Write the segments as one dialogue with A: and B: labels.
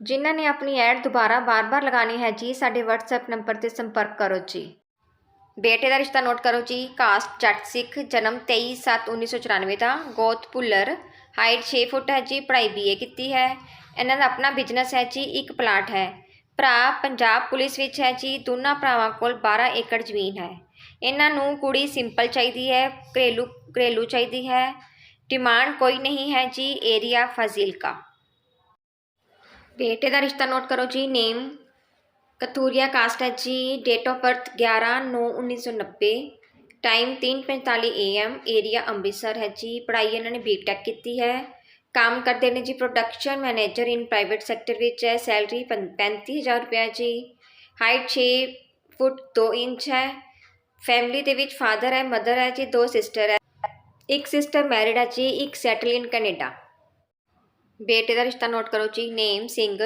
A: ਜਿਨ੍ਹਾਂ ਨੇ ਆਪਣੀ ਐਡ ਦੁਬਾਰਾ ਬਾਰ-ਬਾਰ ਲਗਾਣੀ ਹੈ ਜੀ, ਸਾਡੇ WhatsApp ਨੰਬਰ ਤੇ ਸੰਪਰਕ ਕਰੋ ਜੀ। ਬੇਟੇ ਦਾ ਰਿਸ਼ਤਾ ਨੋਟ ਕਰੋ ਜੀ, ਕਾਸਟ, ਜੱਟ ਸਿੱਖ, ਜਨਮ 23/7/1994 ਦਾ, ਗੋਤ ਭੁੱਲਰ, ਹਾਈਟ 6 ਫੁੱਟ ਹੈ ਜੀ, ਪੜ੍ਹਾਈ ਬੀਏ ਕੀਤੀ ਹੈ। ਇਹਨਾਂ ਦਾ ਆਪਣਾ ਬਿਜ਼ਨਸ ਹੈ ਜੀ, ਇੱਕ ਪਲਾਟ ਹੈ। ਭਰਾ ਪੰਜਾਬ ਪੁਲਿਸ ਵਿੱਚ ਹੈ ਜੀ, ਦੋਨਾਂ ਭਰਾਵਾਂ ਕੋਲ 12 ਏਕੜ ਜ਼ਮੀਨ ਹੈ। ਇਹਨਾਂ ਨੂੰ ਕੁੜੀ ਸਿੰਪਲ ਚਾਹੀਦੀ ਹੈ, ਘਰੇਲੂ ਘਰੇਲੂ ਚਾਹੀਦੀ ਹੈ। ਡਿਮਾਂਡ ਕੋਈ ਨਹੀਂ ਹੈ ਜੀ, ਏਰੀਆ ਫਾਜ਼ਿਲਕਾ। ਬੇਟੇ ਦਾ ਰਿਸ਼ਤਾ ਨੋਟ ਕਰੋ ਜੀ ਨੇਮ ਕਤੂਰੀਆ ਕਾਸਟ ਹੈ ਜੀ date of birth 11/9/1990 time 3:45 AM area Amritsar ਹੈ ਜੀ, ਪੜ੍ਹਾਈ ਇਹਨਾਂ ਨੇ ਬੀਟੈਕ ਕੀਤੀ ਹੈ। ਕੰਮ ਕਰਦੇ ਨੇ ਜੀ production manager in private sector ਵਿੱਚ ਹੈ ਸੈਲਰੀ 35000 ਰੁਪਏ ਜੀ। ਹਾਈਟ 6 ਫੁੱਟ 2 ਇੰਚ ਹੈ। ਫੈਮਿਲੀ ਦੇ ਵਿੱਚ ਫਾਦਰ ਹੈ ਮਦਰ ਹੈ ਜੀ, ਦੋ ਸਿਸਟਰ ਹੈ। ਇੱਕ ਸਿਸਟਰ ਮੈਰਿਡ ਹੈ ਜੀ, ਇੱਕ ਸੈਟਲ ਇਨ ਕੈਨੇਡਾ ਬੇਟੇ ਦਾ ਰਿਸ਼ਤਾ ਨੋਟ ਕਰੋ ਜੀ, name, Singh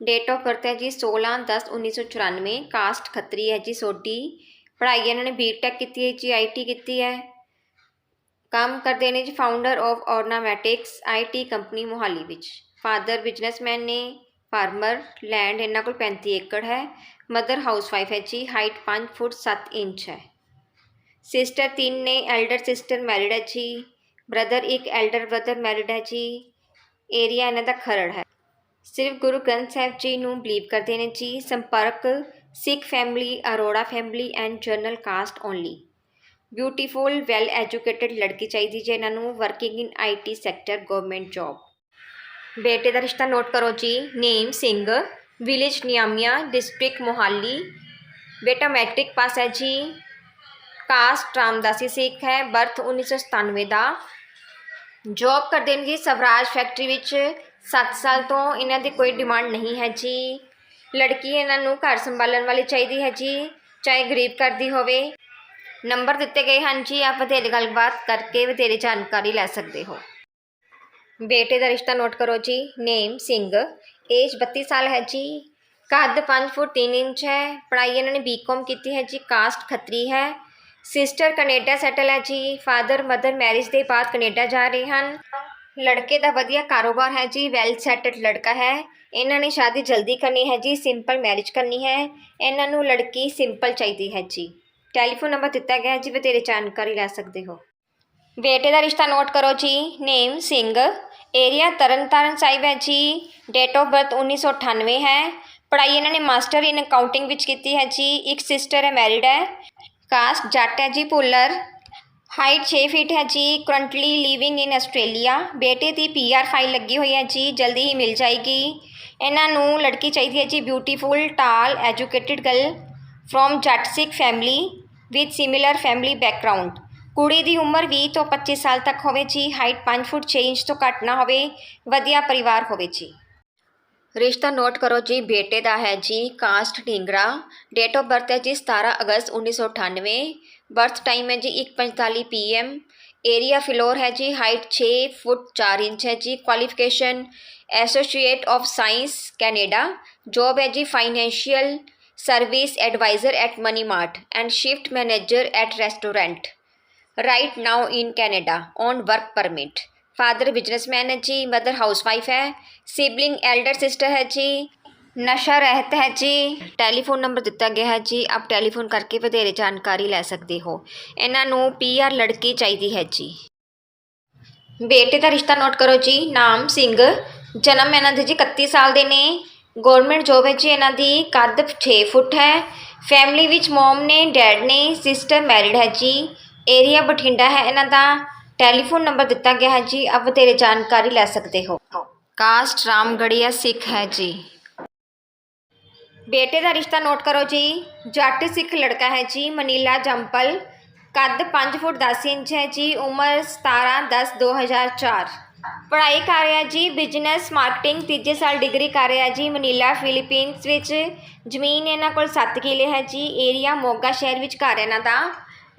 A: date of birth ਹੈ ਜੀ 16/10/1994 ਕਾਸਟ ਖੱਤਰੀ ਹੈ ਜੀ ਸੋਢੀ, ਪੜ੍ਹਾਈ ਇਹਨਾਂ ਨੇ ਬੀਟੈਕ ਕੀਤੀ ਹੈ ਜੀ ਆਈਟੀ ਕੀਤੀ ਹੈ, ਕੰਮ ਕਰਦੇ ਨੇ ਜੀ founder of ornamentics IT company Mohali ਵਿੱਚ ਫਾਦਰ ਬਿਜ਼ਨਸਮੈਨ ਨੇ ਫਾਰਮਰ ਲੈਂਡ ਇਹਨਾਂ ਕੋਲ 35 ਏਕੜ ਹੈ ਮਦਰ ਹਾਊਸਵਾਈਫ ਹੈ ਜੀ ਹਾਈਟ 5 ਫੁੱਟ 7 ਇੰਚ ਹੈ ਸਿਸਟਰ ਤਿੰਨ ਨੇ ਐਲਡਰ ਸਿਸਟਰ ਮੈਰਿਡ ਹੈ ਜੀ ਬ੍ਰਦਰ ਇੱਕ ਐਲਡਰ ਬ੍ਰਦਰ ਮੈਰਿਡ ਹੈ ਜੀ ਏਰੀਆ ਇਹਨਾਂ ਦਾ ਖਰੜ ਹੈ। ਸਿਰਫ ਗੁਰੂ ਗ੍ਰੰਥ ਸਾਹਿਬ ਜੀ ਨੂੰ ਬਲੀਵ ਕਰਦੇ ਨੇ ਜੀ, ਸੰਪਰਕ, Sikh family Arora family and general caste only beautiful well educated ਲੜਕੀ ਚਾਹੀਦੀ ਜੇ ਇਹਨਾਂ ਨੂੰ working in IT sector government job ਬੇਟੇ ਦਾ ਰਿਸ਼ਤਾ ਨੋਟ ਕਰੋ ਜੀ, name Singh village Niamia district Mohali. ਬੇਟਾ ਮੈਟ੍ਰਿਕ ਪਾਸ ਹੈ ਜੀ ਕਾਸਟ ਰਾਮਦਾਸੀ ਸਿੱਖ ਹੈ ਬਰਥ 1997 ਦਾ। ਜੌਬ ਕਰਦੇ ਨੇ ਜੀ ਸਵਰਾਜ ਫੈਕਟਰੀ ਵਿੱਚ। 7 ਸਾਲ ਤੋਂ ਇਹਨਾਂ ਦੀ ਕੋਈ ਡਿਮਾਂਡ ਨਹੀਂ ਹੈ ਜੀ। ਲੜਕੀ ਇਹਨਾਂ ਨੂੰ ਘਰ ਸੰਭਾਲਣ ਵਾਲੀ ਚਾਹੀਦੀ ਹੈ ਜੀ, ਚਾਹੇ ਗਰੀਬ ਘਰ ਦੀ ਹੋਵੇ। ਨੰਬਰ ਦਿੱਤੇ ਗਏ ਹਨ ਜੀ, ਆਪ ਵਧੇਰੇ ਗੱਲਬਾਤ ਕਰਕੇ ਵਧੇਰੇ ਜਾਣਕਾਰੀ ਲੈ ਸਕਦੇ ਹੋ। ਬੇਟੇ ਦਾ ਰਿਸ਼ਤਾ ਨੋਟ ਕਰੋ ਜੀ, ਨੇਮ ਸਿੰਘ ਏਜ 32 ਸਾਲ ਹੈ ਜੀ। ਕੱਦ 5 ਫੁੱਟ 3 ਇੰਚ ਹੈ, ਪੜ੍ਹਾਈ ਇਹਨਾਂ ਨੇ ਬੀਕਾਮ ਕੀਤੀ ਹੈ ਜੀ ਕਾਸਟ ਖੱਤਰੀ ਹੈ। ਸਿਸਟਰ ਕੈਨੇਡਾ ਸੈਟਲ ਹੈ ਜੀ। ਫਾਦਰ, ਮਦਰ ਮੈਰਿਜ ਦੇ ਬਾਅਦ ਕੈਨੇਡਾ ਜਾ ਰਹੇ ਹਨ। ਲੜਕੇ ਦਾ ਵਧੀਆ ਕਾਰੋਬਾਰ ਹੈ ਜੀ ਵੈਲ ਸੈਟਲਡ ਲੜਕਾ ਹੈ। ਇਹਨਾਂ ਨੇ ਸ਼ਾਦੀ ਜਲਦੀ ਕਰਨੀ ਹੈ ਜੀ ਸਿੰਪਲ ਮੈਰਿਜ ਕਰਨੀ ਹੈ। ਇਹਨਾਂ ਨੂੰ ਲੜਕੀ ਸਿੰਪਲ ਚਾਹੀਦੀ ਹੈ ਜੀ। ਟੈਲੀਫੋਨ ਨੰਬਰ ਦਿੱਤਾ ਗਿਆ ਹੈ ਜੀ, ਵਧੇਰੇ ਜਾਣਕਾਰੀ ਲੈ ਸਕਦੇ ਹੋ। ਬੇਟੇ ਦਾ ਰਿਸ਼ਤਾ ਨੋਟ ਕਰੋ ਜੀ। ਨੇਮ ਸਿੰਘ। ਏਰੀਆ ਤਰਨਤਾਰਨ ਸਾਹਿਬ ਹੈ ਜੀ। ਡੇਟ ਆਫ ਬਰਥ 1998 ਹੈ। ਪੜ੍ਹਾਈ ਇਹਨਾਂ ਨੇ ਮਾਸਟਰ ਇਨ ਅਕਾਊਂਟਿੰਗ ਵਿੱਚ ਕੀਤੀ ਹੈ ਜੀ। ਇੱਕ ਸਿਸਟਰ ਹੈ ਮੈਰਿਡ ਹੈ। ਕਾਸਟ ਜੱਟ ਹੈ ਜੀ ਭੁੱਲਰ। ਹਾਈਟ 6 ਫੀਟ ਹੈ ਜੀ। Currently living in Australia. ਬੇਟੇ ਦੀ ਪੀਆਰ ਫਾਈਲ ਲੱਗੀ ਹੋਈ ਹੈ ਜੀ। ਜਲਦੀ ਹੀ ਮਿਲ ਜਾਏਗੀ। ਇਹਨਾਂ ਨੂੰ ਲੜਕੀ ਚਾਹੀਦੀ ਹੈ ਜੀ। Beautiful tall educated girl from Jatt Sikh family with similar family background ਕੁੜੀ ਦੀ ਉਮਰ 20 ਤੋਂ 25 ਸਾਲ ਤੱਕ ਹੋਵੇ ਜੀ। ਹਾਈਟ 5 ਫੁੱਟ 6 ਇੰਚ ਤੋਂ ਘੱਟ ਨਾ ਹੋਵੇ। ਵਧੀਆ ਪਰਿਵਾਰ ਹੋਵੇ ਜੀ। ਰਿਸ਼ਤਾ ਨੋਟ ਕਰੋ ਜੀ ਬੇਟੇ ਦਾ ਹੈ ਜੀ caste Dhingra date of birth ਹੈ ਜੀ 17 ਅਗਸਤ 1998 ਬਰਥ ਟਾਈਮ ਹੈ ਜੀ 1:45 ਪੀਐਮ ਏਰੀਆ ਫਿਲੋਰ ਹੈ ਜੀ ਹਾਈਟ 6 ਫੁੱਟ 4 ਇੰਚ ਹੈ ਜੀ qualification associate of science Canada job ਹੈ ਜੀ financial service adviser at money mart and shift manager at restaurant right now in Canada, on work permit. Father businessman ਹੈ ਜੀ ਮਦਰ ਹਾਊਸਵਾਈਫ ਹੈ sibling elder sister ਹੈ ਜੀ, ਨਸ਼ਾ ਰਹਿਤ ਹੈ ਜੀ। ਟੈਲੀਫੋਨ ਨੰਬਰ ਦਿੱਤਾ ਗਿਆ ਹੈ ਜੀ, ਆਪ ਟੈਲੀਫੋਨ ਕਰਕੇ ਵਧੇਰੇ ਜਾਣਕਾਰੀ ਲੈ ਸਕਦੇ ਹੋ। ਇਹਨਾਂ ਨੂੰ ਪੀਆਰ ਲੜਕੀ ਚਾਹੀਦੀ ਹੈ ਜੀ। ਬੇਟੇ ਦਾ ਰਿਸ਼ਤਾ ਨੋਟ ਕਰੋ ਜੀ, ਨਾਮ ਸਿੰਘ, ਜਨਮ ਇਹਨਾਂ ਦੇ ਜੀ 31 ਸਾਲ ਦੇ ਨੇ। ਗਵਰਨਮੈਂਟ ਜੋਬ ਹੈ ਜੀ ਇਹਨਾਂ ਦੀ, ਕੱਦ 6 ਫੁੱਟ ਹੈ। ਫੈਮਿਲੀ ਵਿੱਚ ਮਮ ਨੇ ਡੈਡ ਨੇ ਸਿਸਟਰ ਮੈਰਿਡ ਹੈ ਜੀ। ਏਰੀਆ ਬਠਿੰਡਾ ਹੈ ਇਹਨਾਂ ਦਾ। ਟੈਲੀਫੋਨ ਨੰਬਰ ਦਿੱਤਾ ਗਿਆ ਹੈ ਜੀ ਆਪ ਵਧੇਰੇ ਜਾਣਕਾਰੀ ਲੈ ਸਕਦੇ ਹੋ। ਕਾਸਟ ਰਾਮਗੜੀਆ ਸਿੱਖ ਹੈ ਜੀ। ਬੇਟੇ ਦਾ ਰਿਸ਼ਤਾ ਨੋਟ ਕਰੋ ਜੀ ਜੱਟ ਸਿੱਖ ਲੜਕਾ ਹੈ ਜੀ ਮਨੀਲਾ ਜੰਪਲ ਕੱਦ 5 ਫੁੱਟ 10 ਇੰਚ ਹੈ ਜੀ ਉਮਰ 17 10 2004 ਪੜ੍ਹਾਈ ਕਰ ਰਿਹਾ ਜੀ ਬਿਜ਼ਨਸ ਮਾਰਕੀਟਿੰਗ ਤੀਜੇ ਸਾਲ ਡਿਗਰੀ ਕਰ ਰਿਹਾ ਜੀ ਮਨੀਲਾ ਫਿਲੀਪੀਨਸ ਵਿੱਚ ਜ਼ਮੀਨ ਇਹਨਾਂ ਕੋਲ 7 ਕਿੱਲੇ ਹੈ ਜੀ ਏਰੀਆ ਮੋਗਾ ਸ਼ਹਿਰ ਵਿੱਚ ਘਰ ਇਹਨਾਂ ਦਾ।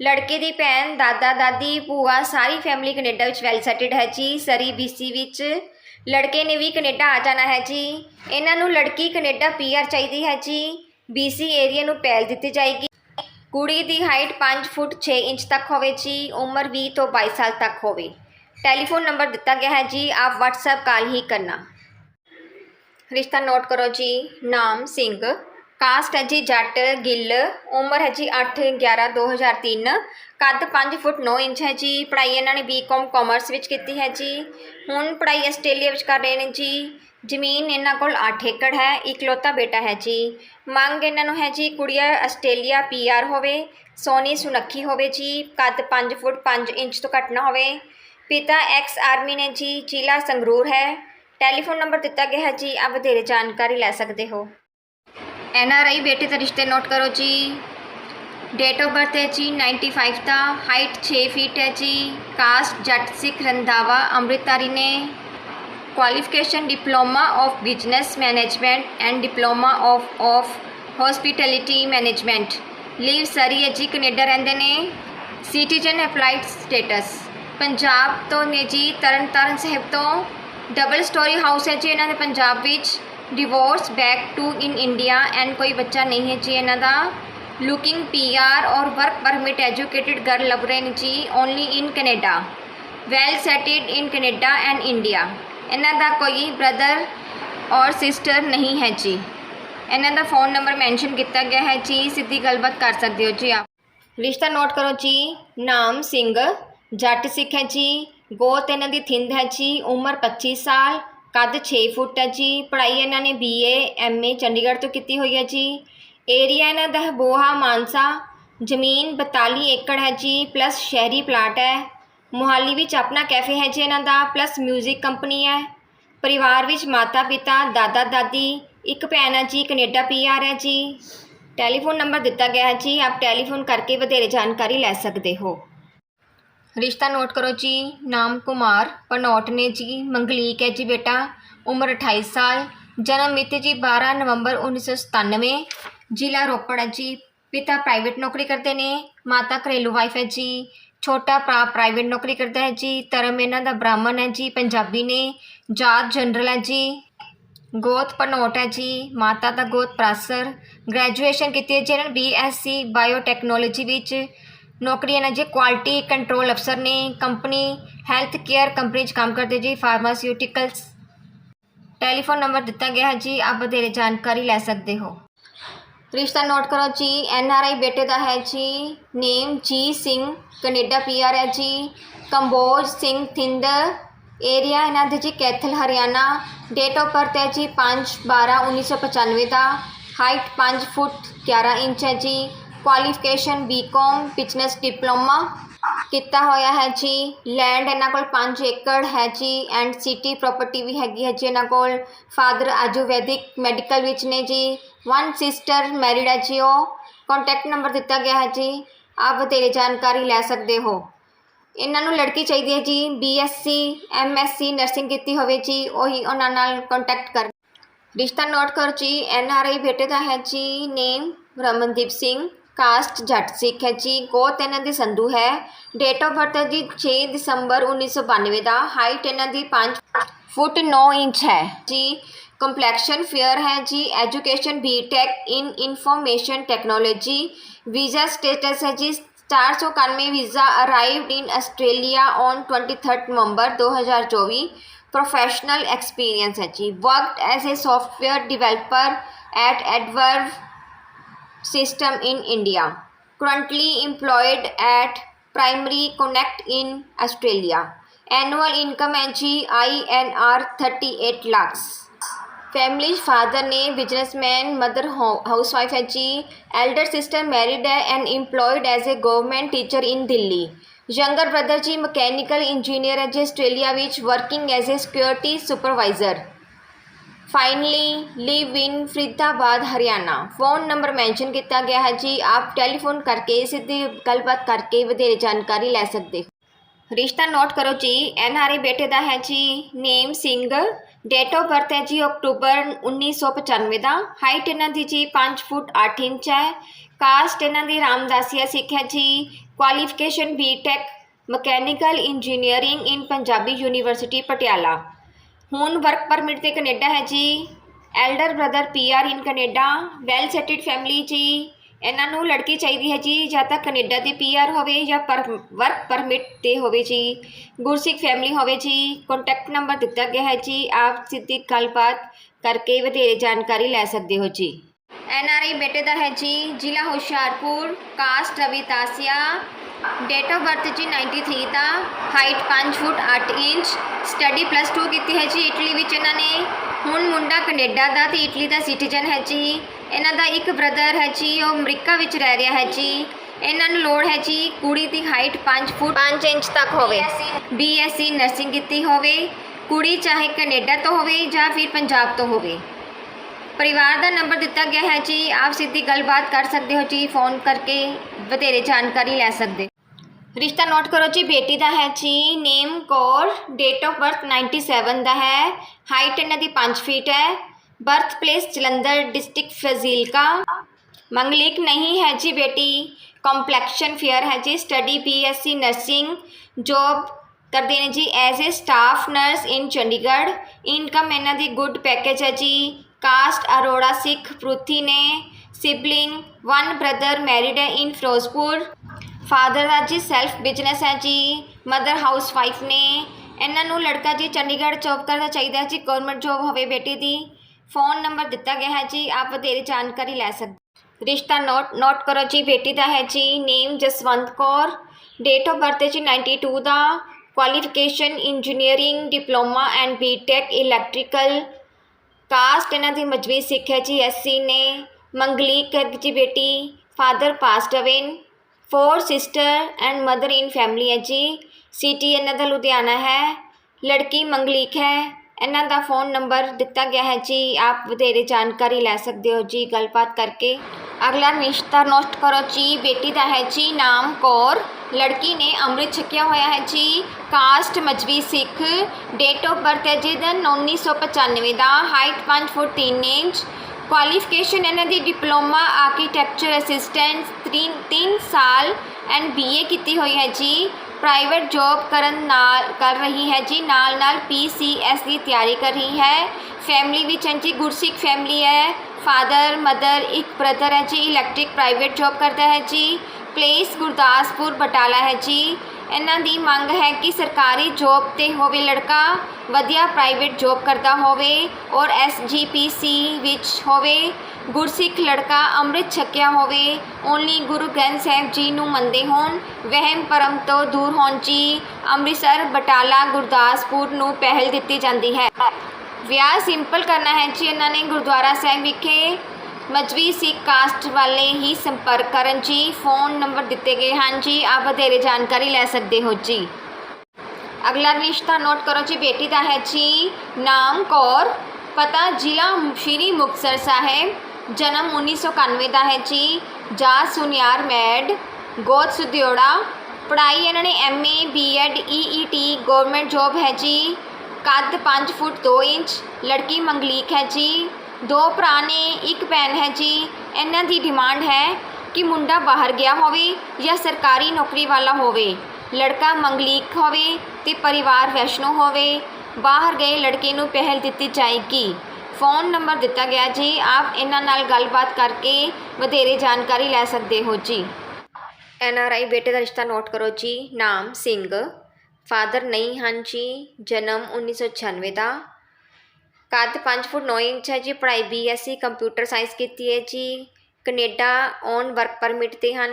A: ਲੜਕੇ ਦੀ ਭੈਣ, ਦਾਦਾ, ਦਾਦੀ, ਭੂਆ, ਸਾਰੀ ਫੈਮਿਲੀ ਕੈਨੇਡਾ ਵਿੱਚ ਵੈਲ ਸੈਟਲਡ ਹੈ ਜੀ। ਸਰੀ ਬੀਸੀ ਵਿੱਚ ਲੜਕੇ ਨੇ ਵੀ ਕੈਨੇਡਾ ਆ ਜਾਣਾ ਹੈ ਜੀ। ਇਹਨਾਂ ਨੂੰ ਲੜਕੀ ਕੈਨੇਡਾ ਪੀਆਰ ਚਾਹੀਦੀ ਹੈ ਜੀ। ਬੀਸੀ ਏਰੀਆ ਨੂੰ ਪਹਿਲ ਦਿੱਤੀ ਜਾਏਗੀ। ਕੁੜੀ ਦੀ ਹਾਈਟ 5 ਫੁੱਟ 6 ਇੰਚ ਤੱਕ ਹੋਵੇ ਜੀ, ਉਮਰ 20 ਤੋਂ 22 ਸਾਲ ਤੱਕ ਹੋਵੇ। ਟੈਲੀਫੋਨ ਨੰਬਰ ਦਿੱਤਾ ਗਿਆ ਹੈ ਜੀ, ਆਪ WhatsApp ਕਾਲ ਹੀ ਕਰਨਾ। ਰਿਸ਼ਤਾ ਨੋਟ ਕਰੋ ਜੀ, ਨਾਮ ਸਿੰਘ। ਕਾਸਟ ਹੈ ਜੀ ਜੱਟ, ਗਿੱਲ, ਉਮਰ ਹੈ ਜੀ 8 11 2003 ਕੱਦ 5 ਫੁੱਟ 9 ਇੰਚ ਹੈ ਜੀ। ਪੜ੍ਹਾਈ ਇਹਨਾਂ ਨੇ ਬੀਕਾਮ ਕਾਮਰਸ ਵਿੱਚ ਕੀਤੀ ਹੈ ਜੀ। ਹੁਣ ਪੜ੍ਹਾਈ ਆਸਟ੍ਰੇਲੀਆ ਵਿੱਚ ਕਰ ਰਹੇ ਨੇ ਜੀ। ਜ਼ਮੀਨ ਇਹਨਾਂ ਕੋਲ 8 ਏਕੜ ਹੈ, ਇਕਲੌਤਾ ਬੇਟਾ ਹੈ ਜੀ। ਮੰਗ ਇਹਨਾਂ ਨੂੰ ਹੈ ਜੀ ਕੁੜੀਆ ਆਸਟ੍ਰੇਲੀਆ ਪੀਆਰ ਹੋਵੇ, ਸੋਨੀ ਸੁਨੱਖੀ ਹੋਵੇ ਜੀ, ਕੱਦ 5 ਫੁੱਟ 5 ਇੰਚ ਤੋਂ ਘੱਟ ਨਾ ਹੋਵੇ। ਪਿਤਾ ਐਕਸ ਆਰਮੀ ਨੇ ਜੀ ਜ਼ਿਲ੍ਹਾ ਸੰਗਰੂਰ ਹੈ। ਟੈਲੀਫੋਨ ਨੰਬਰ ਦਿੱਤਾ ਗਿਆ ਹੈ ਜੀ ਆਪ ਵਧੇਰੇ ਜਾਣਕਾਰੀ ਲੈ ਸਕਦੇ ਹੋ। ਐਨ ਆਰ ਆਈ ਬੇਟੇ ਦਾ ਰਿਸ਼ਤੇ ਨੋਟ ਕਰੋ ਜੀ। ਡੇਟ ਆਫ ਬਰਥ ਹੈ ਜੀ 95 ਦਾ ਹਾਈਟ 6 ਫੀਟ ਹੈ ਜੀ। ਕਾਸਟ ਜੱਟ ਸਿੱਖ ਰੰਧਾਵਾ ਅੰਮ੍ਰਿਤਧਾਰੀ ਨੇ। Qualification diploma of business management and diploma of of hospitality management. Live Surrey ਹੈ ਜੀ, ਕੈਨੇਡਾ ਰਹਿੰਦੇ ਨੇ। ਸਿਟੀਜ਼ਨ ਅਪਲਾਈਡ ਸਟੇਟਸ ਪੰਜਾਬ ਤੋਂ ਨੇ ਜੀ ਤਰਨ ਤਾਰਨ ਸਾਹਿਬ ਤੋਂ। ਡਬਲ ਸਟੋਰੀ ਹਾਊਸ ਹੈ ਜੀ ਇਹਨਾਂ ਦੇ ਪੰਜਾਬ ਵਿੱਚ। Divorce back to in India and ਕੋਈ ਬੱਚਾ ਨਹੀਂ ਹੈ ਜੀ ਇਹਨਾਂ ਦਾ looking PR or work permit educated girl ਲੱਭ ਰਹੇ ਨੇ ਜੀ only in Canada well settled in Canada and India ਇਹਨਾਂ ਦਾ ਕੋਈ ਬ੍ਰਦਰ ਔਰ ਸਿਸਟਰ ਨਹੀਂ ਹੈ ਜੀ ਇਹਨਾਂ ਦਾ ਫੋਨ ਨੰਬਰ ਮੈਂਸ਼ਨ ਕੀਤਾ ਗਿਆ ਹੈ ਜੀ ਸਿੱਧੀ ਗੱਲਬਾਤ ਕਰ ਸਕਦੇ ਹੋ ਜੀ ਆਪ ਰਿਸ਼ਤਾ ਨੋਟ ਕਰੋ ਜੀ ਨਾਮ ਸਿੰਘ ਜੱਟ ਸਿੱਖ ਹੈ ਜੀ ਗੋਤ ਇਹਨਾਂ ਦੀ ਥਿੰਦ ਹੈ ਜੀ ਉਮਰ 25 ਸਾਲ ਕੱਦ 6 ਫੁੱਟ ਹੈ ਜੀ। ਪੜ੍ਹਾਈ ਇਹਨਾਂ ਨੇ ਬੀਏ ਐਮਏ ਚੰਡੀਗੜ੍ਹ ਤੋਂ ਕੀਤੀ ਹੋਈ ਹੈ ਜੀ। ਏਰੀਆ ਇਹਨਾਂ ਦਾ ਹੈ ਬੋਹਾ, ਮਾਨਸਾ। ਜ਼ਮੀਨ 42 ਏਕੜ ਹੈ ਜੀ ਪਲੱਸ ਸ਼ਹਿਰੀ ਪਲਾਟ ਹੈ। ਮੁਹਾਲੀ ਵਿੱਚ ਆਪਣਾ ਕੈਫੇ ਹੈ ਜੀ ਇਹਨਾਂ ਦਾ ਪਲੱਸ 뮤직 ਕੰਪਨੀ ਹੈ। ਪਰਿਵਾਰ ਵਿੱਚ ਮਾਤਾ ਪਿਤਾ, ਦਾਦਾ ਦਾਦੀ, ਇੱਕ ਭੈਣ ਹੈ ਜੀ, ਕੈਨੇਡਾ ਪੀਆਰ ਹੈ ਜੀ। ਟੈਲੀਫੋਨ ਨੰਬਰ ਦਿੱਤਾ ਗਿਆ ਹੈ ਜੀ। ਆਪ ਟੈਲੀਫੋਨ ਕਰਕੇ ਵਧੇਰੇ ਜਾਣਕਾਰੀ ਲੈ ਸਕਦੇ ਹੋ। ਰਿਸ਼ਤਾ ਨੋਟ ਕਰੋ ਜੀ, ਨਾਮ ਕੁਮਾਰ, ਪਨੌਟ ਨੇ ਜੀ, ਮੰਗਲੀਕ ਹੈ ਜੀ ਬੇਟਾ, ਉਮਰ 28 ਸਾਲ, ਜਨਮ ਮਿਤੀ ਜੀ 12 ਨਵੰਬਰ 1997 ਜ਼ਿਲ੍ਹਾ ਰੋਪੜ ਹੈ ਜੀ। ਪਿਤਾ ਪ੍ਰਾਈਵੇਟ ਨੌਕਰੀ ਕਰਦੇ ਨੇ, ਮਾਤਾ ਘਰੇਲੂ ਵਾਈਫ ਹੈ ਜੀ। ਛੋਟਾ ਭਰਾ ਪ੍ਰਾਈਵੇਟ ਨੌਕਰੀ ਕਰਦਾ ਹੈ ਜੀ। ਧਰਮ ਇਹਨਾਂ ਦਾ ਬ੍ਰਾਹਮਣ ਹੈ ਜੀ, ਪੰਜਾਬੀ ਨੇ। ਜਾਤ ਜਨਰਲ ਹੈ ਜੀ। ਗੋਤ ਪਨੋਟ ਹੈ ਜੀ। ਮਾਤਾ ਦਾ ਗੋਤ ਪ੍ਰਾਸਰ। ਗ੍ਰੈਜੂਏਸ਼ਨ ਕੀਤੀ ਹੈ ਜੀ ਇਹਨਾਂ ਨੇ ਬੀਐਸਸੀ ਬਾਇਓਟੈਕਨੋਲੋਜੀ ਵਿੱਚ। ਨੌਕਰੀ ਇਹਨਾਂ ਜੀ ਕੁਆਲਿਟੀ ਕੰਟਰੋਲ ਅਫਸਰ ਨੇ ਕੰਪਨੀ ਹੈਲਥ ਕੇਅਰ ਕੰਪਨੀ 'ਚ ਕੰਮ ਕਰਦੇ ਜੀ ਫਾਰਮਾਸਿਊਟੀਕਲਸ ਟੈਲੀਫੋਨ ਨੰਬਰ ਦਿੱਤਾ ਗਿਆ ਹੈ ਜੀ, ਆਪ ਵਧੇਰੇ ਜਾਣਕਾਰੀ ਲੈ ਸਕਦੇ ਹੋ। ਰਿਸ਼ਤਾ ਨੋਟ ਕਰੋ ਜੀ ਐਨ ਆਰ ਆਈ ਬੇਟੇ ਦਾ ਹੈ ਜੀ ਨੇਮ ਜੀ ਸਿੰਘ ਕੈਨੇਡਾ ਪੀ ਆਰ ਹੈ ਜੀ, ਕੰਬੋਜ ਸਿੰਘ ਥਿੰਦ ਏਰੀਆ ਇਹਨਾਂ ਦੇ ਜੀ Kaithal, Haryana date of birth ਹੈ ਜੀ 5 12 1995 ਦਾ ਹਾਈਟ 5 ਫੁੱਟ 11 ਇੰਚ ਹੈ ਜੀ ਕੁਆਲੀਫਿਕੇਸ਼ਨ ਬੀਕਾਮ ਬਿਜ਼ਨਸ ਡਿਪਲੋਮਾ ਕੀਤਾ ਹੋਇਆ ਹੈ ਜੀ। ਲੈਂਡ ਇਹਨਾਂ ਕੋਲ 5 ਏਕੜ ਹੈ ਜੀ ਐਂਡ ਸਿਟੀ ਪ੍ਰਾਪਰਟੀ ਵੀ ਹੈਗੀ ਹੈ ਜੀ ਇਹਨਾਂ ਕੋਲ। ਫਾਦਰ ਆਯੁਰਵੈਦਿਕ ਮੈਡੀਕਲ ਵਿੱਚ ਨੇ ਜੀ। ਵਨ ਸਿਸਟਰ ਮੈਰਿਡ ਹੈ ਜੀ ਉਹ। ਕੰਟੈਕਟ ਨੰਬਰ ਦਿੱਤਾ ਗਿਆ ਹੈ ਜੀ। ਆਪ ਵਧੇਰੇ ਜਾਣਕਾਰੀ ਲੈ ਸਕਦੇ ਹੋ। ਇਹਨਾਂ ਨੂੰ ਲੜਕੀ ਚਾਹੀਦੀ ਹੈ ਜੀ। ਬੀਐਸਸੀ ਐਮਐਸਸੀ ਨਰਸਿੰਗ ਕੀਤੀ ਹੋਵੇ ਜੀ। ਉਹੀ ਉਹਨਾਂ ਨਾਲ ਕੰਟੈਕਟ ਕਰ ਰਿਸ਼ਤਾ ਨੋਟ ਕਰੋ ਜੀ। ਐਨ ਆਰ ਆਈ ਬੇਟੇ ਦਾ ਹੈ ਜੀ। ਨੇਮ ਰਮਨਦੀਪ ਸਿੰਘ। ਕਾਸਟ ਜੱਟ ਸਿੱਖ ਹੈ ਜੀ ਗੋਤ ਇਹਨਾਂ ਦੀ ਸੰਧੂ ਹੈ। ਡੇਟ ਆਫ ਬਰਥ ਹੈ ਜੀ 6 ਦਸੰਬਰ 1992 ਦਾ ਹਾਈਟ ਇਹਨਾਂ ਦੀ 5 ਫੁੱਟ 9 ਇੰਚ ਹੈ। ਜੀ ਕੰਪਲੈਕਸ਼ਨ ਫੇਅਰ ਹੈ ਜੀ education BTech in information technology visa status ਹੈ ਜੀ 491 visa arrived in Australia on 23 November 2024 professional experience ਹੈ ਜੀ worked as a software developer at Advarv system in India, currently employed at Primary Connect in Australia. Annual income NG INR 38 lakhs. Family's father name businessman, mother housewife NG, elder sister married and employed as a government teacher in Delhi. Younger brother G mechanical engineer at Australia which working as a security supervisor. Finally live in Faridabad Haryana phone number mention ਕੀਤਾ ਗਿਆ ਹੈ ਜੀ। ਆਪ telephone ਕਰਕੇ, ਸਿੱਧੀ ਗੱਲਬਾਤ ਕਰਕੇ ਵਧੇਰੇ ਜਾਣਕਾਰੀ ਲੈ ਸਕਦੇ ਹੋ। ਰਿਸ਼ਤਾ ਨੋਟ ਕਰੋ ਜੀ। ਐਨ ਆਰ ਆਈ ਬੇਟੇ ਦਾ ਹੈ ਜੀ। Name Singh. Date of birth ਹੈ ਜੀ ਅਕਤੂਬਰ 1995 ਦਾ। ਹਾਈਟ ਇਹਨਾਂ ਦੀ ਜੀ 5 ਫੁੱਟ 8 ਇੰਚ ਹੈ। ਕਾਸਟ ਇਹਨਾਂ ਦੀ ਰਾਮਦਾਸੀਆ ਸਿੱਖ ਹੈ ਜੀ। Qualification BTech mechanical engineering in Punjabi University Patiala ਹੁਣ ਵਰਕ ਪਰਮਿਟ ਤੇ ਕੈਨੇਡਾ ਹੈ ਜੀ। Elder brother PR in Canada well settled family ਜੀ। ਇਹਨਾਂ ਨੂੰ ਲੜਕੀ ਚਾਹੀਦੀ ਹੈ ਜੀ, ਜਾਂ ਤਾਂ ਕੈਨੇਡਾ ਦੀ ਪੀਆਰ ਹੋਵੇ ਜਾਂ ਪਰ ਵਰਕ ਪਰਮਿਟ ਤੇ ਹੋਵੇ ਜੀ। ਗੁਰਸਿੱਖ ਫੈਮਿਲੀ ਹੋਵੇ ਜੀ ਕੰਟੈਕਟ ਨੰਬਰ ਦਿੱਤਾ ਗਿਆ ਹੈ ਜੀ। ਆਪ ਸਿੱਧੀ ਗੱਲਬਾਤ ਕਰਕੇ ਵਧੇਰੇ ਜਾਣਕਾਰੀ ਲੈ ਸਕਦੇ ਹੋ ਜੀ। ਐਨ ਆਰ ਆਈ ਬੇਟੇ ਦਾ ਹੈ ਜੀ, ਜ਼ਿਲ੍ਹਾ Hoshiarpur, caste Ravidasia. Date of birth ਜੀ 93 ਦਾ height 5 foot 8 inch study plus 2 ਕੀਤੀ ਹੈ ਜੀ ਇਟਲੀ ਵਿੱਚ ਇਹਨਾਂ ਨੇ। ਹੁਣ ਮੁੰਡਾ ਕੈਨੇਡਾ ਦਾ ਤੇ ਇਟਲੀ ਦਾ ਸਿਟੀਜ਼ਨ ਹੈ ਜੀ। ਇਹਨਾਂ ਦਾ ਇੱਕ ਬ੍ਰਦਰ ਹੈ ਜੀ ਉਹ ਅਮਰੀਕਾ ਵਿੱਚ ਰਹਿ ਰਿਹਾ ਹੈ ਜੀ। ਇਹਨਾਂ ਨੂੰ ਲੋੜ ਹੈ ਜੀ ਕੁੜੀ ਦੀ ਹਾਈਟ 5 ਫੁੱਟ 5 ਇੰਚ ਤੱਕ ਹੋਵੇ। ਬੀਐਸਸੀ ਨਰਸਿੰਗ ਕੀਤੀ ਹੋਵੇ। ਕੁੜੀ ਚਾਹੇ ਕੈਨੇਡਾ ਤੋਂ ਹੋਵੇ ਜਾਂ ਫਿਰ ਪੰਜਾਬ ਤੋਂ ਹੋਵੇ। ਪਰਿਵਾਰ ਦਾ ਨੰਬਰ ਦਿੱਤਾ ਗਿਆ ਹੈ ਜੀ ਆਪ ਸਿੱਧੀ ਗੱਲਬਾਤ ਕਰ ਸਕਦੇ ਹੋ ਜੀ ਫੋਨ ਕਰਕੇ ਵਧੇਰੇ ਜਾਣਕਾਰੀ ਲੈ ਸਕਦੇ ਰਿਸ਼ਤਾ ਨੋਟ ਕਰੋ ਜੀ ਬੇਟੀ ਦਾ ਹੈ ਜੀ name Kaur date of birth 97 ਦਾ ਹੈ ਹਾਈਟ ਇਹਨਾਂ ਦੀ 5 ਫੀਟ ਹੈ birth place Jalandhar district Fazilka manglik ਨਹੀਂ ਹੈ ਜੀ ਬੇਟੀ ਕੰਪਲੈਕਸ਼ਨ ਫੇਅਰ ਹੈ ਜੀ ਸਟੱਡੀ ਬੀਐਸਸੀ ਨਰਸਿੰਗ ਜੋਬ ਕਰਦੇ ਨੇ ਜੀ as a staff nurse in Chandigarh income ਇਹਨਾਂ ਦੀ ਗੁੱਡ ਪੈਕੇਜ ਹੈ ਜੀ ਕਾਸਟ ਅਰੋੜਾ ਸਿੱਖ ਪ੍ਰੂਥੀ ਨੇ ਸਿਬਲਿੰਗ ਵਨ ਬ੍ਰਦਰ ਮੈਰਿਡ ਹੈ ਇਨ ਫਿਰੋਜ਼ਪੁਰ ਫਾਦਰ ਦਾ ਜੀ ਸੈਲਫ ਬਿਜ਼ਨਸ ਹੈ ਜੀ ਮਦਰ ਹਾਊਸ ਵਾਈਫ ਨੇ। ਇਹਨਾਂ ਨੂੰ ਲੜਕਾ ਜੀ ਚੰਡੀਗੜ੍ਹ ਜੋਬ ਕਰਨਾ ਚਾਹੀਦਾ ਹੈ ਜੀ ਗਵਰਨਮੈਂਟ ਜੋਬ ਹੋਵੇ ਬੇਟੀ ਦੀ। ਫੋਨ ਨੰਬਰ ਦਿੱਤਾ ਗਿਆ ਹੈ ਜੀ, ਆਪ ਵਧੇਰੇ ਜਾਣਕਾਰੀ ਲੈ ਸਕਦੇ ਰਿਸ਼ਤਾ ਨੋਟ ਨੋਟ ਕਰੋ ਜੀ, ਬੇਟੀ ਦਾ ਹੈ ਜੀ name Jaswant Kaur. Date of birth ਹੈ ਜੀ 92 ਦਾ। Qualification engineering diploma and BTech electrical caste ਇਹਨਾਂ ਦੀ ਮਜਬੀ ਸਿੱਖ ਹੈ ਜੀ ਐਸਸੀ ਨੇ। ਮੰਗਲੀਕ ਹੈ ਜੀ ਬੇਟੀ father passed away four sister and mother in family ਹੈ ਜੀ। ਸਿਟੀ ਇਹਨਾਂ ਦਾ ਲੁਧਿਆਣਾ ਹੈ। ਲੜਕੀ ਮੰਗਲੀਕ ਹੈ। ਇਹਨਾਂ ਦਾ ਫੋਨ ਨੰਬਰ ਦਿੱਤਾ ਗਿਆ ਹੈ ਜੀ। ਆਪ ਵਧੇਰੇ ਜਾਣਕਾਰੀ ਲੈ ਸਕਦੇ ਹੋ ਜੀ ਗੱਲਬਾਤ ਕਰਕੇ। ਅਗਲਾ ਰਿਸ਼ਤਾ ਨੋਟ ਕਰੋ ਜੀ। ਬੇਟੀ ਦਾ ਹੈ ਜੀ ਨਾਮ ਕੌਰ। ਲੜਕੀ ਨੇ ਅੰਮ੍ਰਿਤ ਛਕਿਆ ਹੋਇਆ ਹੈ ਜੀ। Caste Mazhabi Sikh. Date of birth ਹੈ ਜੀ ਦਾ 1995 ਦਾ। Height 5 foot 3 inch. ਕੁਆਲੀਫਿਕੇਸ਼ਨ ਇਹਨਾਂ ਦੀ ਡਿਪਲੋਮਾ ਆਰਕੀਟੈਕਚਰ ਅਸਿਸਟੈਂਟ 3 ਸਾਲ ਐਂਡ ਬੀਏ ਕੀਤੀ ਹੋਈ ਹੈ ਜੀ। ਪ੍ਰਾਈਵੇਟ ਜੌਬ ਕਰਨ ਨਾਲ, ਕਰ ਰਹੀ ਹੈ ਜੀ। ਨਾਲ ਨਾਲ ਪੀਸੀਐਸ ਦੀ ਤਿਆਰੀ ਕਰ ਰਹੀ ਹੈ। ਫੈਮਿਲੀ ਵਿੱਚ ਹਾਂ ਜੀ, ਗੁਰਸਿੱਖ ਫੈਮਿਲੀ ਹੈ। ਫਾਦਰ ਮਦਰ ਇੱਕ ਬ੍ਰਦਰ ਹੈ ਜੀ। ਇਲੈਕਟ੍ਰਿਕ ਪ੍ਰਾਈਵੇਟ ਜੌਬ ਕਰਦਾ ਹੈ ਜੀ। ਪਲੇਸ ਗੁਰਦਾਸਪੁਰ, ਬਟਾਲਾ ਹੈ ਜੀ। ਇਹਨਾਂ ਦੀ ਮੰਗ ਹੈ ਕਿ ਸਰਕਾਰੀ ਜੋਬ ਤੇ ਹੋਵੇ ਲੜਕਾ, ਵਧੀਆ ਪ੍ਰਾਈਵੇਟ ਜੋਬ ਕਰਦਾ ਹੋਵੇ ਔਰ ਐਸਜੀਪੀਸੀ ਵਿੱਚ ਹੋਵੇ, ਗੁਰਸਿੱਖ ਲੜਕਾ ਅੰਮ੍ਰਿਤ ਛਕਿਆ ਹੋਵੇ ਓਨਲੀ ਗੁਰੂ ਗ੍ਰੰਥ ਸਾਹਿਬ ਜੀ ਨੂੰ ਮੰਨਦੇ ਹੋਣ, ਵਹਿਮ ਭਰਮ ਤੋਂ ਦੂਰ ਹੋਣ ਜੀ, ਅੰਮ੍ਰਿਤਸਰ, ਬਟਾਲਾ, ਗੁਰਦਾਸਪੁਰ ਨੂੰ ਪਹਿਲ ਦਿੱਤੀ ਜਾਂਦੀ ਹੈ। ਵਿਆਹ ਸਿੰਪਲ ਕਰਨਾ ਹੈ ਜੀ, ਇਹਨਾਂ ਨੇ ਗੁਰਦੁਆਰਾ ਸਾਹਿਬ ਵਿਖੇ ਮਜਵੀ ਸਿੱਖ ਕਾਸਟ ਵਾਲੇ ਹੀ ਸੰਪਰਕ ਕਰਨ ਜੀ। ਫੋਨ ਨੰਬਰ ਦਿੱਤੇ ਗਏ ਹਨ ਜੀ ਆਪ ਵਧੇਰੇ ਜਾਣਕਾਰੀ ਲੈ ਸਕਦੇ ਹੋ ਜੀ। ਅਗਲਾ ਰਿਸ਼ਤਾ ਨੋਟ ਕਰੋ ਜੀ, ਬੇਟੀ ਦਾ ਹੈ ਜੀ, ਨਾਮ ਕੌਰ, ਪਤਾ ਜ਼ਿਲ੍ਹਾ ਸ਼੍ਰੀ ਮੁਕਤਸਰ ਸਾਹਿਬ, ਜਨਮ 1991 ਦਾ ਹੈ ਜੀ ਜਾ ਸੁਨਿਆਰ ਮੈਡ ਗੋਦ ਸੁਦਿਓੜਾ ਪੜ੍ਹਾਈ ਇਹਨਾਂ ਨੇ MA BEd EET government job ਹੈ ਜੀ, ਕੱਦ 5 ਫੁੱਟ 2 ਇੰਚ, ਲੜਕੀ ਮੰਗਲੀਕ ਹੈ ਜੀ ਦੋ ਭਰਾ ਨੇ, ਇੱਕ ਭੈਣ ਹੈ ਜੀ। ਇਹਨਾਂ ਦੀ ਡਿਮਾਂਡ ਹੈ ਕਿ ਮੁੰਡਾ ਬਾਹਰ ਗਿਆ ਹੋਵੇ ਜਾਂ ਸਰਕਾਰੀ ਨੌਕਰੀ ਵਾਲਾ ਹੋਵੇ। ਲੜਕਾ ਮੰਗਲੀਕ ਹੋਵੇ ਤੇ ਪਰਿਵਾਰ ਵੈਸ਼ਨੋ ਹੋਵੇ। ਬਾਹਰ ਗਏ ਲੜਕੇ ਨੂੰ ਪਹਿਲ ਦਿੱਤੀ ਜਾਏਗੀ। ਫੋਨ ਨੰਬਰ ਦਿੱਤਾ ਗਿਆ ਜੀ। ਆਪ ਇਹਨਾਂ ਨਾਲ ਗੱਲਬਾਤ ਕਰਕੇ ਵਧੇਰੇ ਜਾਣਕਾਰੀ ਲੈ ਸਕਦੇ ਹੋ ਜੀ। ਐਨ ਆਰ ਆਈ ਬੇਟੇ ਦਾ ਰਿਸ਼ਤਾ ਨੋਟ ਕਰੋ ਜੀ। ਨਾਮ ਸਿੰਘ। ਫਾਦਰ ਨਹੀਂ ਹਨ ਜੀ। ਜਨਮ 1996 ਦਾ। ਕੱਦ 5 ਫੁੱਟ 9 ਇੰਚ ਹੈ ਜੀ। ਪੜ੍ਹਾਈ ਬੀਐਸਸੀ ਕੰਪਿਊਟਰ ਸਾਇੰਸ ਕੀਤੀ ਹੈ ਜੀ। ਕੈਨੇਡਾ ਔਨ ਵਰਕ ਪਰਮਿਟ ਤੇ ਹਨ।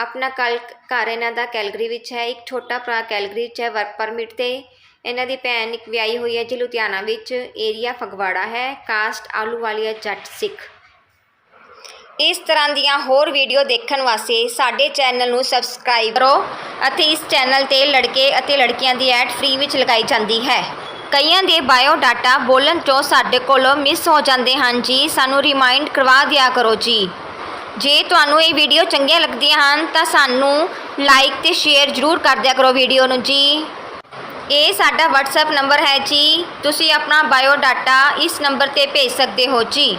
A: ਆਪਣਾ ਕਲ ਘਰ ਇਹਨਾਂ ਦਾ ਕੈਲਗਰੀ ਵਿੱਚ ਹੈ। ਇੱਕ ਛੋਟਾ ਭਰਾ ਕੈਲਗਰੀ ਵਿੱਚ ਹੈ ਵਰਕ ਪਰਮਿਟ ਤੇ। ਇਹਨਾਂ ਦੀ ਭੈਣ ਇੱਕ ਵਿਆਹੀ ਹੋਈ ਹੈ ਜੀ ਲੁਧਿਆਣਾ ਵਿੱਚ। ਏਰੀਆ ਫਗਵਾੜਾ ਹੈ। ਕਾਸਟ ਆਲੂਵਾਲੀਆ ਜੱਟ ਸਿੱਖ। ਇਸ ਤਰ੍ਹਾਂ ਦੀਆਂ ਹੋਰ ਵੀਡੀਓ ਦੇਖਣ ਵਾਸਤੇ ਸਾਡੇ ਚੈਨਲ ਨੂੰ ਸਬਸਕ੍ਰਾਈਬ ਕਰੋ ਅਤੇ ਇਸ ਚੈਨਲ ਤੇ ਲੜਕੇ ਅਤੇ ਲੜਕੀਆਂ ਦੀ ਐਡ ਫ੍ਰੀ ਵਿੱਚ ਲਗਾਈ ਜਾਂਦੀ ਹੈ। ਕਈਆਂ ਦੇ ਬਾਇਓ ਡਾਟਾ ਬੋਲਣ ਤੋਂ ਸਾਡੇ ਕੋਲੋਂ ਮਿਸ ਹੋ ਜਾਂਦੇ ਹਨ ਜੀ। ਸਾਨੂੰ ਰਿਮਾਈਂਡ ਕਰਵਾ ਦਿਆ ਕਰੋ ਜੀ। ਜੇ ਤੁਹਾਨੂੰ ਇਹ ਵੀਡੀਓ ਚੰਗੀਆਂ ਲੱਗਦੀਆਂ ਹਨ, ਤਾਂ ਸਾਨੂੰ ਲਾਈਕ ਤੇ ਸ਼ੇਅਰ ਜ਼ਰੂਰ ਕਰ ਦਿਆ ਕਰੋ ਵੀਡੀਓ ਨੂੰ ਜੀ। ਇਹ ਸਾਡਾ WhatsApp ਨੰਬਰ ਹੈ ਜੀ। ਤੁਸੀਂ ਆਪਣਾ ਬਾਇਓ ਡਾਟਾ ਇਸ ਨੰਬਰ ਤੇ ਭੇਜ ਸਕਦੇ ਹੋ ਜੀ।